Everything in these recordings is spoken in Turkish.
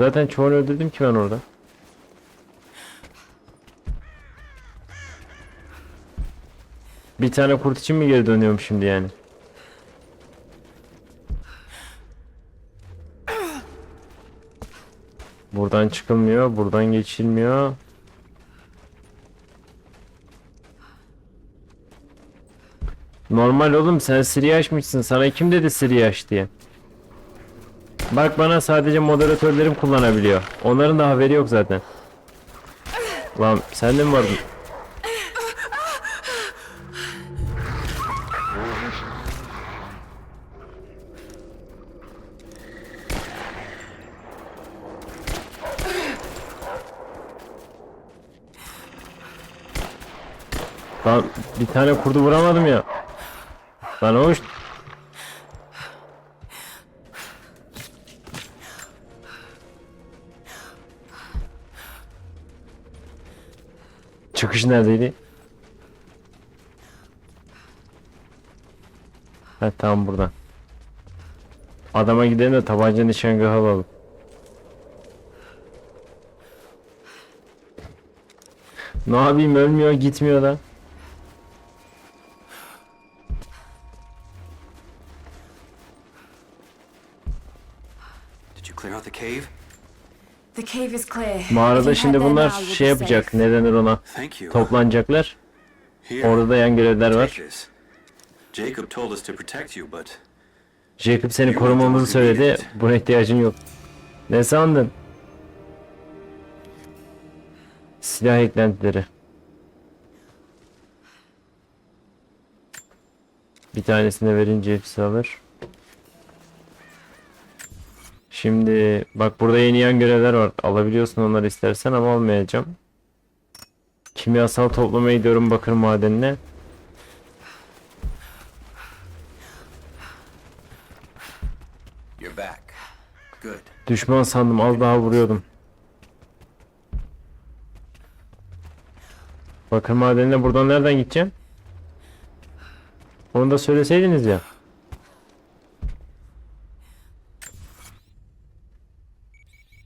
Zaten çoğunu öldürdüm ki ben orada. Bir tane kurt için mi geri dönüyorum şimdi yani? Buradan çıkılmıyor, buradan geçilmiyor. Normal oğlum sen Siri açmışsın. Sana kim dedi Siri aç diye? Bak bana sadece moderatörlerim kullanabiliyor. Onların da haberi yok zaten. Lan sen de mi vardın? Lan bir tane kurdu vuramadım ya. Lan hoş. Çıkış neredeydi? Ha tamam buradan. Adama gidelim de tabanca nişangahı alalım. Ne yapayım ölmüyor gitmiyor da. Mağarada şimdi bunlar şey yapacak. Ne denir ona? Thank you. Toplanacaklar. Orada da yan görevler var. Jacob told us to protect you, but Jacob seni korumamızı söyledi. Buna ihtiyacın yok. Ne sandın? Silah eklentileri. Bir tanesini verince hepsi alır. Şimdi bak burada yeni yan görevler var. Alabiliyorsun onları istersen ama almayacağım. Kimyasal toplamaya gidiyorum bakır madenine. you're back. Good. Düşman sandım az daha vuruyordum. Bakın madenine buradan nereden gideceğim? Onu da söyleseydiniz ya.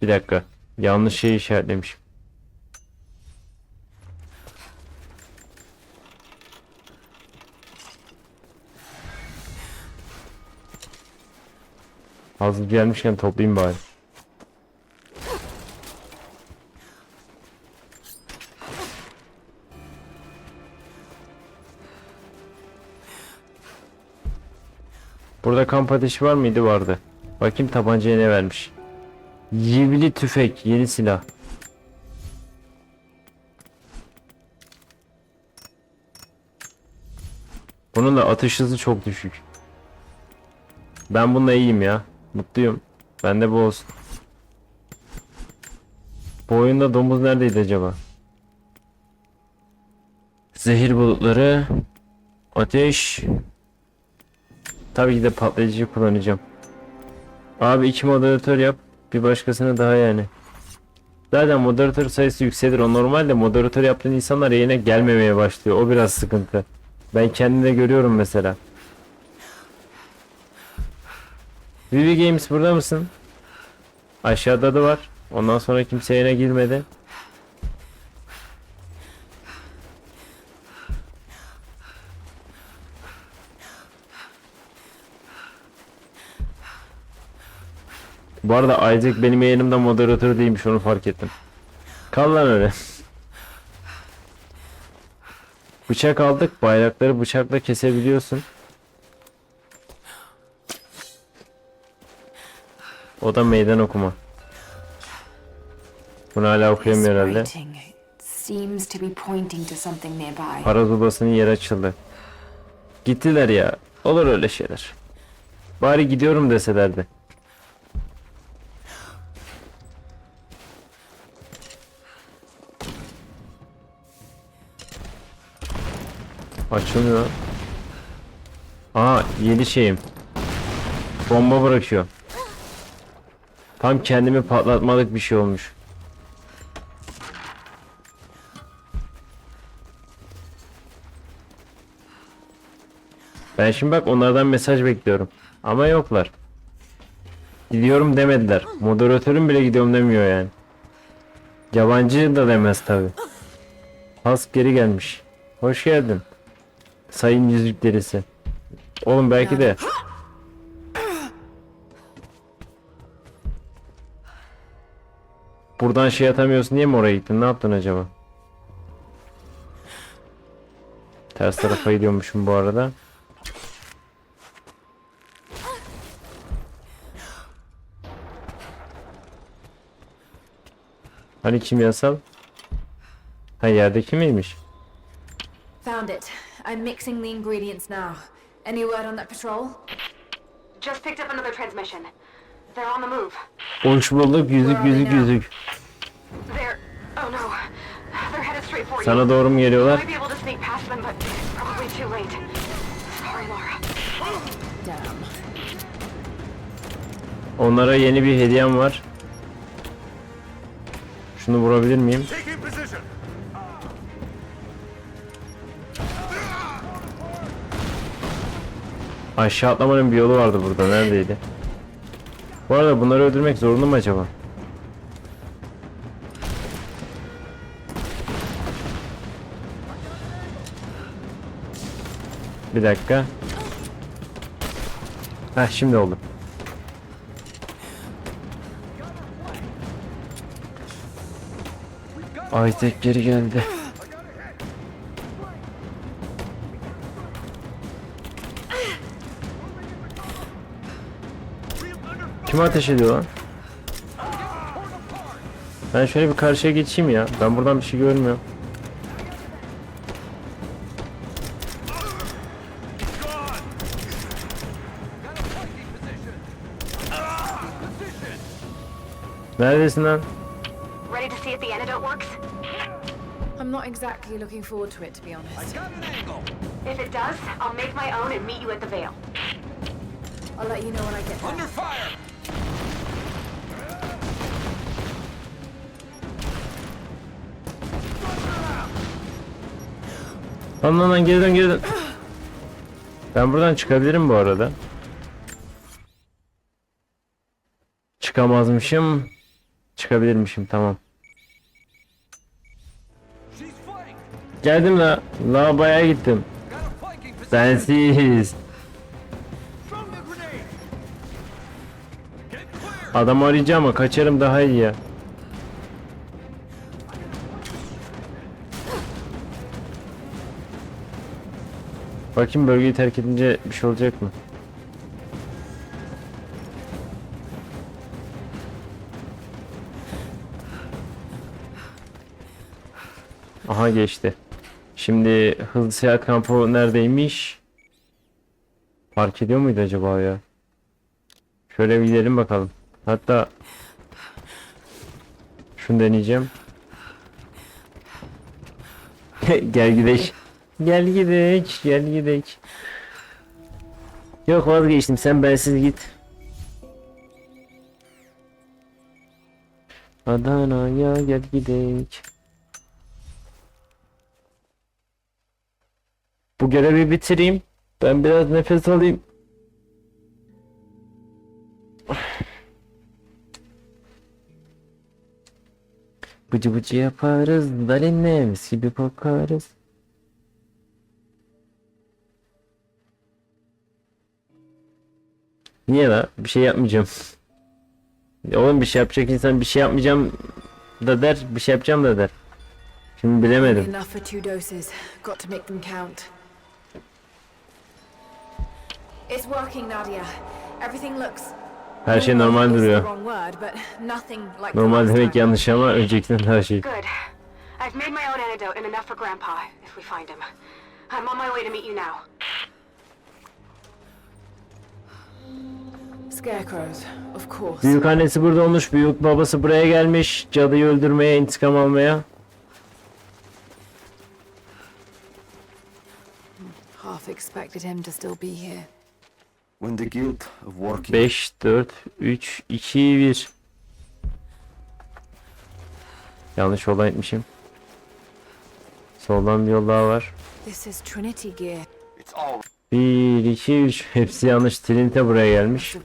Bir dakika. Yanlış şeyi işaretlemişim. Hazır gelmişken toplayayım bari. Burada kamp ateşi var mıydı? Vardı. Bakayım tabancaya ne vermiş. Yivli tüfek, yeni silah. Bunun da atış hızı çok düşük. Ben bununla iyiyim ya. Mutluyum. Bende bu olsun. Bu oyunda domuz neredeydi acaba? Zehir bulutları. Ateş. Tabii ki de patlayıcı kullanacağım. Abi iki moderatör yap. Bir başkasını daha yani. Zaten moderatör sayısı yükselir. O normalde moderatör yaptığın insanlar yayına gelmemeye başlıyor. O biraz sıkıntı. Ben kendimde görüyorum mesela. VV Games burada mısın? Aşağıda da var. Ondan sonra kimse yayına girmedi. Bu arada Isaac benim yayınımda moderatör değilmiş onu fark ettim. Kal lan öyle. Bıçak aldık. Bayrakları bıçakla kesebiliyorsun. O da meydan okuma. Bunu hala okuyamıyor herhalde. Para zubasının yeri açıldı. Gittiler ya. Olur öyle şeyler. Bari gidiyorum deselerdi. Açılmıyor. Aa yeni şeyim. Bomba bırakıyor. Tam kendimi patlatmalık bir şey olmuş. Ben şimdi bak onlardan mesaj bekliyorum. Ama yoklar. Gidiyorum demediler. Moderatörüm bile gidiyorum demiyor yani. Yabancı da demez tabi. Has geri gelmiş. Hoş geldin. Sayın yüzük derisi. Oğlum belki de. Buradan şey atamıyorsun niye mi oraya gittin? Ne yaptın acaba? Ters tarafa gidiyormuşum bu arada. Hani kimyasal? Ha yerdeki miymiş? Found it. I'm mixing the ingredients now. Any word on that patrol? Just picked up another transmission. They're on the move. Bulduk yüzük yüzük yüzük. They're. Oh no. They're headed straight for you. Sana doğru mu geliyorlar? Might be able to sneak past them, but probably too late. Sorry, Laura. Damn. Onlara yeni bir hediyem var. Şunu vurabilir miyim? Aşağı atlamanın bir yolu vardı burada. Neredeydi? Bu arada bunları öldürmek zorunda mı acaba? Bir dakika. Heh şimdi oldu. Aytek geri geldi. Kim ateş ediyor lan? Ben şöyle bir karşıya geçeyim ya. Ben buradan bir şey görmüyorum. Neredesin lan? Ready to see if the antidote works? I'm not exactly looking forward to it, to be honest. If it does, I'll make my own and meet you at the Vale. I'll let you know when I get there. Lan lan lan geri dön geri dön. Ben buradan çıkabilirim bu arada. Çıkamazmışım. Çıkabilirmişim tamam. Geldim la. La bayağı gittim. Sensiz. Adam arayacağım ama kaçarım daha iyi ya. Bakayım bölgeyi terk edince bir şey olacak mı? Aha geçti. Şimdi hızlı seyahat kampı neredeymiş? Fark ediyor muydu acaba ya? Şöyle bir gidelim bakalım. Hatta şunu deneyeceğim. Gel gidelim. Gel gidek, gel gidek. Yok vazgeçtim sen bensiz git. Adana'ya gel gidek. Bu görevi bitireyim. Ben biraz nefes alayım. Bıcı bıcı yaparız, dalinle mis gibi kokarız. Niye la? Bir şey yapmayacağım. Ya Oğlum bir şey yapacak insan bir şey yapmayacağım da der, bir şey yapacağım da der. Şimdi bilemedim. Her şey normal duruyor. Normal demek yanlış ama öncekinden daha şey. I've made my own antidote and enough for Grandpa, if we find him. I'm on my way to meet you now. Büyük annesi burada olmuş, büyük babası buraya gelmiş. Cadıyı öldürmeye, intikam almaya. Half expected him to still be here. When the guilt of working 5, 4, 3, 2, 1. Yanlış yoldan gitmişim. Soldan bir yol daha var. This is Trinity gear. it's all 1, 2, 3. Hepsi yanlış. Trinite buraya gelmiş.